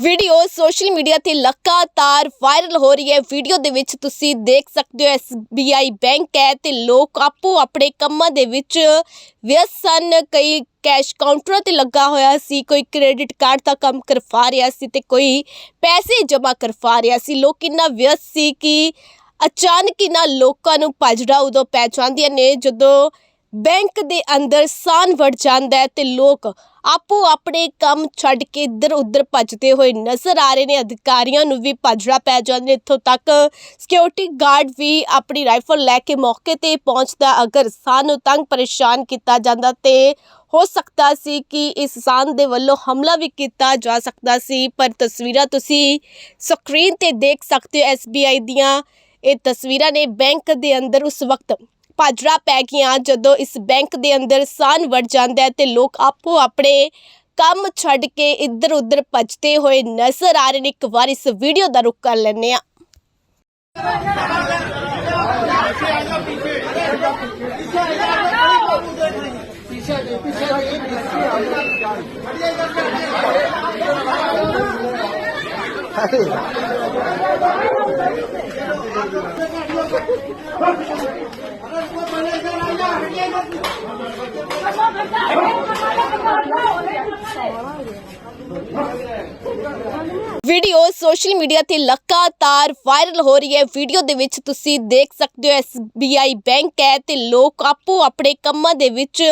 Video social media ਤੇ ਲਗਾਤਾਰ viral ਹੋ ਰਹੀ ਹੈ। ਵੀਡੀਓ ਦੇ ਵਿੱਚ ਤੁਸੀਂ ਦੇਖ ਸਕਦੇ ਹੋ SBI ਬੈਂਕ ਹੈ ਤੇ ਲੋਕ ਆਪੋ ਆਪਣੇ ਕੰਮਾਂ ਦੇ ਵਿੱਚ ਵਿਅਸਤ ਸਨ। ਕਈ ਕੈਸ਼ ਕਾਊਂਟਰਾਂ ਤੇ ਲੱਗਾ ਹੋਇਆ ਸੀ, ਕੋਈ ਕ੍ਰੈਡਿਟ ਕਾਰਡ ਦਾ ਕੰਮ ਕਰਵਾ ਰਿਹਾ ਸੀ ਤੇ ਕੋਈ ਪੈਸੇ ਜਮ੍ਹਾਂ ਕਰਵਾ ਰਿਹਾ ਸੀ। ਲੋਕ ਇੰਨਾ ਵਿਅਸਤ ਸੀ ਕਿ ਅਚਾਨਕ ਇਹਨਾਂ ਲੋਕਾਂ ਨੂੰ ਭਜੜਾ ਉਦੋਂ ਪੈ ਜਾਂਦੀਆਂ ਨੇ ਜਦੋਂ ਬੈਂਕ ਦੇ ਅੰਦਰ ਸਾਨ ਵੜ ਜਾਂਦਾ ਹੈ ਤੇ ਲੋਕ ਆਪੋ ਆਪਣੇ ਕੰਮ ਛੱਡ ਕੇ ਇੱਧਰ ਉੱਧਰ ਭੱਜਦੇ ਹੋਏ ਨਜ਼ਰ ਆ ਰਹੇ ਨੇ। ਅਧਿਕਾਰੀਆਂ ਨੂੰ ਵੀ ਭੱਜਣਾ ਪੈ ਜਾਂਦਾ ਇੱਥੋਂ ਤੱਕ ਸਿਕਿਉਰਿਟੀ ਗਾਰਡ ਵੀ ਆਪਣੀ ਰਾਈਫਲ ਲੈ ਕੇ ਮੌਕੇ ਤੇ ਪਹੁੰਚਦਾ। ਅਗਰ ਸਾਨੂੰ ਤੰਗ ਪਰੇਸ਼ਾਨ ਕੀਤਾ ਜਾਂਦਾ ਤੇ ਹੋ ਸਕਦਾ ਸੀ ਕਿ ਇਸ ਸਾਨ ਦੇ ਵੱਲੋਂ ਹਮਲਾ ਵੀ ਕੀਤਾ ਜਾ ਸਕਦਾ ਸੀ। ਪਰ ਤਸਵੀਰਾਂ ਤੁਸੀਂ ਸਕਰੀਨ ਤੇ ਦੇਖ ਸਕਦੇ ਹੋ। SBI ਦੀਆਂ ਇਹ ਤਸਵੀਰਾਂ ਨੇ ਬੈਂਕ ਦੇ ਅੰਦਰ ਉਸ ਵਕਤ ਭਾਜੜਾ ਪੈ ਗਈਆਂ। ਜਦੋਂ ਇਸ ਬੈਂਕ ਦੇ ਅੰਦਰ ਸਾਨ ਵੜ ਜਾਂਦਾ ਹੈ ਤੇ ਲੋਕ ਆਪੋ ਆਪਣੇ ਕੰਮ ਛੱਡ ਕੇ ਇੱਧਰ ਉੱਧਰ ਭੱਜਦੇ ਹੋਏ ਨਜ਼ਰ ਆ ਰਹੇ ਨੇ। ਇੱਕ ਵਾਰ ਇਸ ਵੀਡੀਓ ਦਾ ਰੁਕ ਕਰ ਲੈਂਦੇ ਆ ਵੀਡੀਓ ਸੋਸ਼ਲ ਮੀਡੀਆ ਤੇ ਲਗਾਤਾਰ ਵਾਇਰਲ ਹੋ ਰਹੀ ਹੈ। ਵੀਡੀਓ ਦੇ ਵਿੱਚ ਤੁਸੀਂ ਦੇਖ ਸਕਦੇ ਹੋ SBI ਬੈਂਕ ਹੈ ਤੇ ਲੋਕ ਆਪੋ ਆਪਣੇ ਕੰਮਾਂ ਦੇ ਵਿੱਚ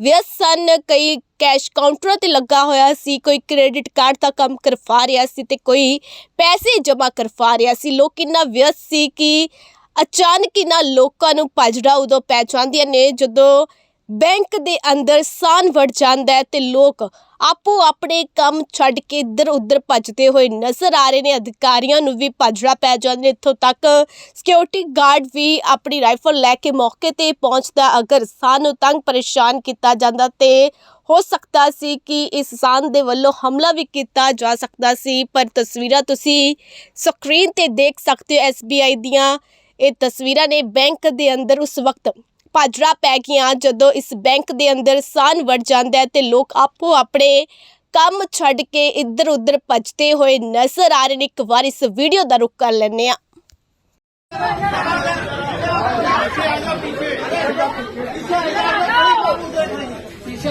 ਵਿਅਸਤ ਸਨ। ਕਈ ਕੈਸ਼ ਕਾਊਂਟਰਾਂ ਤੇ ਲੱਗਾ ਹੋਇਆ ਸੀ, ਕੋਈ ਕ੍ਰੈਡਿਟ ਕਾਰਡ ਦਾ ਕੰਮ ਕਰਵਾ ਰਿਹਾ ਸੀ ਤੇ ਕੋਈ ਪੈਸੇ ਜਮ੍ਹਾਂ ਕਰਵਾ ਰਿਹਾ ਸੀ। ਲੋਕ ਇੰਨਾ ਵਿਅਸਤ ਸੀ ਕਿ ਅਚਾਨਕ ਇਹਨਾਂ ਲੋਕਾਂ ਨੂੰ ਭਜੜਾ ਉਦੋਂ ਪੈ ਜਾਂਦੀਆਂ ਨੇ, ਜਦੋਂ ਬੈਂਕ ਦੇ ਅੰਦਰ ਸਾਨ ਵੜ ਜਾਂਦਾ ਹੈ ਤੇ ਲੋਕ ਆਪੋ ਆਪਣੇ ਕੰਮ ਛੱਡ ਕੇ ਇੱਧਰ ਉੱਧਰ ਭੱਜਦੇ ਹੋਏ ਨਜ਼ਰ ਆ ਰਹੇ ਨੇ, ਅਧਿਕਾਰੀਆਂ ਨੂੰ ਵੀ ਭੱਜੜਾ ਪੈ ਜਾਂਦਾ ਇੱਥੋਂ ਤੱਕ ਸਿਕਿਉਰਿਟੀ ਗਾਰਡ ਵੀ ਆਪਣੀ ਰਾਈਫਲ ਲੈ ਕੇ ਮੌਕੇ ਤੇ ਪਹੁੰਚਦਾ, ਅਗਰ ਸਾਨੂੰ ਤੰਗ ਪਰੇਸ਼ਾਨ ਕੀਤਾ ਜਾਂਦਾ ਤੇ ਹੋ ਸਕਦਾ ਸੀ ਕਿ ਇਸ ਸਾਨ ਦੇ ਵੱਲੋਂ ਹਮਲਾ ਵੀ ਕੀਤਾ ਜਾ ਸਕਦਾ ਸੀ, ਪਰ ਤਸਵੀਰਾਂ ਤੁਸੀਂ ਸਕਰੀਨ ਤੇ ਦੇਖ ਸਕਦੇ ਹੋ SBI ਦੀਆਂ ਇਹ ਤਸਵੀਰਾਂ ਨੇ ਬੈਂਕ ਦੇ ਅੰਦਰ ਉਸ ਵਕਤ ਭਾਜੜਾ ਪੈ ਗਿਆ ਜਦੋਂ ਇਸ ਬੈਂਕ ਦੇ ਅੰਦਰ ਸਾਨ ਵੜ ਜਾਂਦਾ ਹੈ ਤੇ ਲੋਕ ਆਪੋ ਆਪਣੇ ਕੰਮ ਛੱਡ ਕੇ ਇੱਧਰ ਉੱਧਰ ਭੱਜਦੇ ਹੋਏ ਨਜ਼ਰ ਆ ਰਹੇ ਨੇ। ਇੱਕ ਵਾਰ ਇਸ ਵੀਡੀਓ ਦਾ ਰੁਕ ਕਰ ਲੈਂਦੇ ਆ ਪਿੱਛੇ